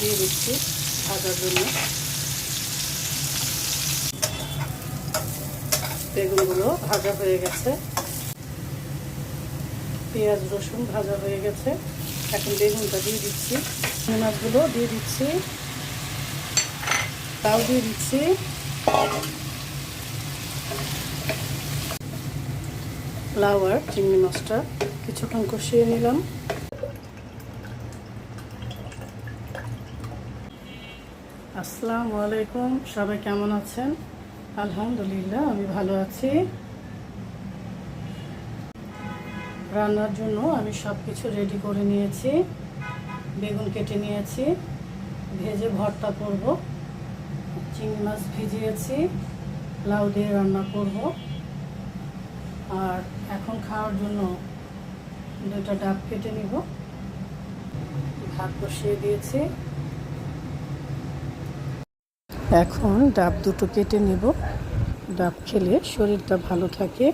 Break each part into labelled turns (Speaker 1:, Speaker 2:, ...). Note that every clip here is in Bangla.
Speaker 1: দিয়ে দিচ্ছি ভাজার জন্য বেগুনগুলো ভাজা হয়ে গেছে। পেঁয়াজ, রসুন ভাজা হয়ে গেছে। এখন বেগুনটা দিয়ে দিচ্ছি। মাছগুলো দিয়ে দিচ্ছি। তাও দিয়ে দিচ্ছি। লাউ আর চিংড়ি মাছটা কিছুক্ষণ কষিয়ে নিলাম। আসসালামু আলাইকুম। সবাই কেমন আছেন? আলহামদুলিল্লাহ, আমি ভালো আছি। রান্নার জন্য আমি সব কিছু রেডি করে নিয়েছি। বেগুন কেটে নিয়েছি। ভেজে ভর্তা করব। চিংড়ি মাছ ভিজিয়েছি। লাউ দিয়ে রান্না করব। আর এখন খাওয়ার জন্য দুটা ডাব কেটে নিব। ভাত বসিয়ে দিয়েছি। এখন ডাব দুটো কেটে নেব। ডাব খেলে শরীরটা ভালো থাকে।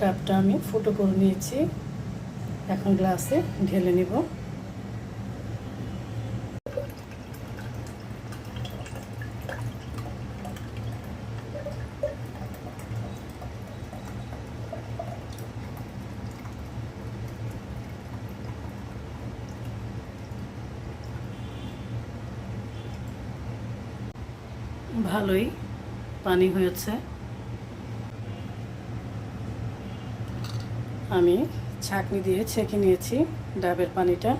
Speaker 1: ডাবটা আমি ফুটো করে নিয়েছি। এখন গ্লাসে ঢেলে নেব। ভালোই পানি হয়েছে। আমি ছাঁকনি দিয়ে ছেঁকে নিয়েছি ডাবের পানিটা।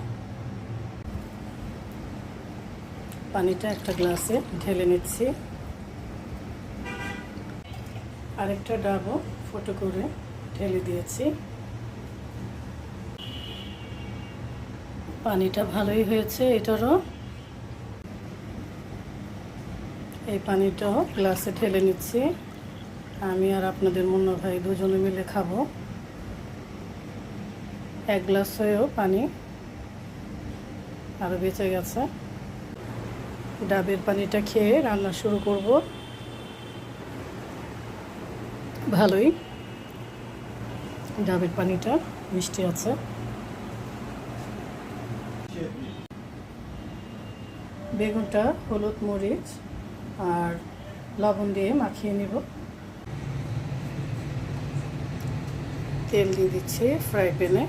Speaker 1: পানিটা একটা গ্লাসে ঢেলে নিচ্ছি। আরেকটা ডাবও ফটো করে ঢেলে দিয়েছি। পানিটা ভালোই হয়েছে, এটারও এই পানিটাও গ্লাসে ঢেলে নিচ্ছি। আমি আর আপনাদের মুন্না ভাই দুজনে মিলে খাব। এক গ্লাস হয়েও পানি আরও বেঁচে গেছে। ডাবের পানিটা খেয়ে রান্না শুরু করব। ভালোই। ডাবের পানিটা মিষ্টি আছে। বেগুনটা হলুদ মরিচ আর লবণ দিয়ে মাখিয়ে নিব। তেল দিয়ে দিচ্ছি ফ্রাই প্যানে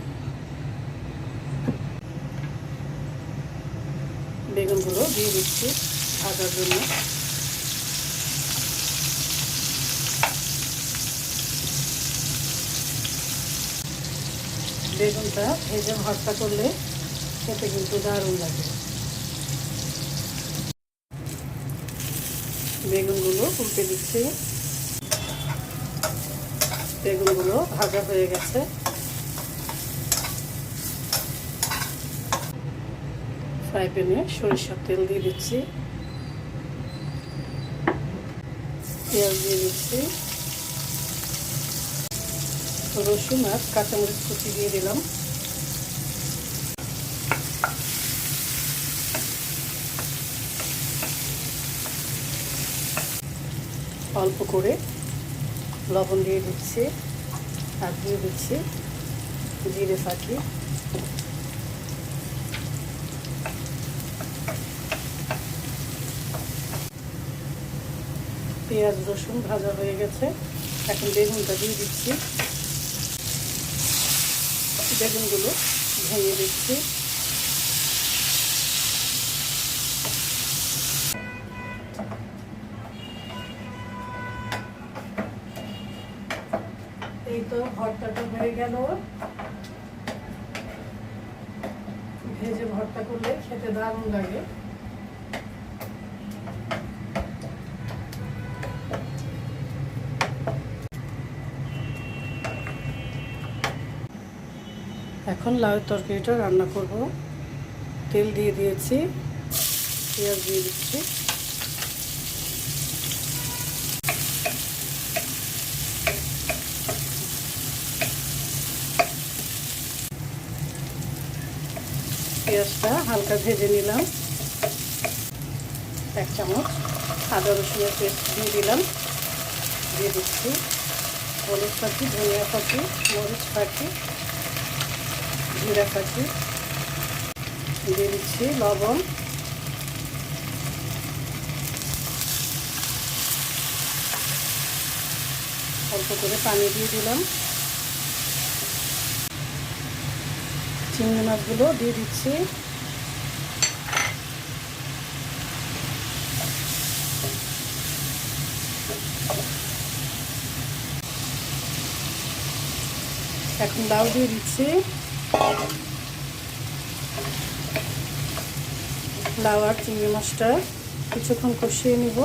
Speaker 1: বেগুনগুলো দিয়ে দিচ্ছি ভাজার জন্য। বেগুনটা ভেজে ভর্তা করলে খেতে কিন্তু দারুণ লাগে। বেগুনগুলো উল্টে দিচ্ছি। বেগুনগুলো ভাজা হয়ে গেছে। ফ্রাই প্যানে সরিষার তেল দিয়ে দিচ্ছি। পেঁয়াজ দিয়ে দিচ্ছি। রসুন আর কাঁচামরিচ কুচি দিয়ে দিলাম। অল্প করে লবণ দিয়ে দিচ্ছি, আর দিয়ে দিচ্ছি জিরে ফাঁকি। পেঁয়াজ, রসুন ভাজা হয়ে গেছে। এখন বেগুনটা দিয়ে দিচ্ছি। বেগুনগুলো ভেঙে দিচ্ছি। এই তো ভর্তাটা হয়ে গেল। ভেজে ভর্তা করলে খেতে দারুণ লাগে। এখন লাউ তরকারিটা রান্না করব। তেল দিয়ে দিয়েছি, পেঁয়াজ দিয়ে দিচ্ছি। পেঁয়াজটা হালকা ভেজে নিলাম। এক চামচ আদা রসুনের পেস্ট দিয়ে দিলাম। দিয়ে দিচ্ছি হলুদ পাখি, ধনিয়া পাখি, মরিচ পাখি, জিরা পাখি। দিয়ে দিচ্ছি লবণ। অল্প করে পানি দিয়ে দিলাম। চিংড়ি মাছগুলো দিয়ে দিচ্ছি। এখন লাউ দিয়ে দিচ্ছি। লাউ আর চিংড়ি মাছটা কিছুক্ষণ কষিয়ে নিব।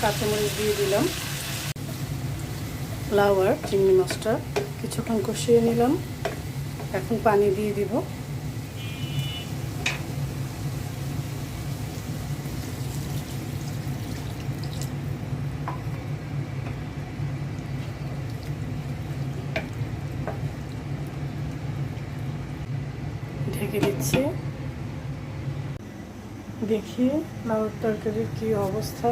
Speaker 1: কাঁচামরিচ দিয়ে দিলাম। আর চিংড়ি মাছটা। কিছুক্ষণ কষিয়ে নিলাম। এখন পানি দিয়ে দিব। ঢেকে দিচ্ছি। দেখি লাউর তরকারির কি অবস্থা।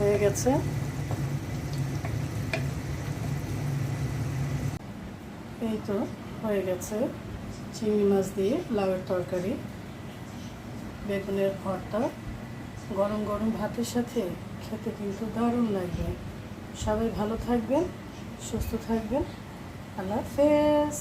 Speaker 1: হয়ে গেছে। এই তো হয়ে গেছে চিংড়ি মাছ দিয়ে লাউয়ের তরকারি, বেগুনের ভর্তা। গরম গরম ভাতের সাথে খেতে কিন্তু দারুণ লাগবে সবাই ভালো থাকবেন, সুস্থ থাকবেন। আল্লাহ হাফেজ।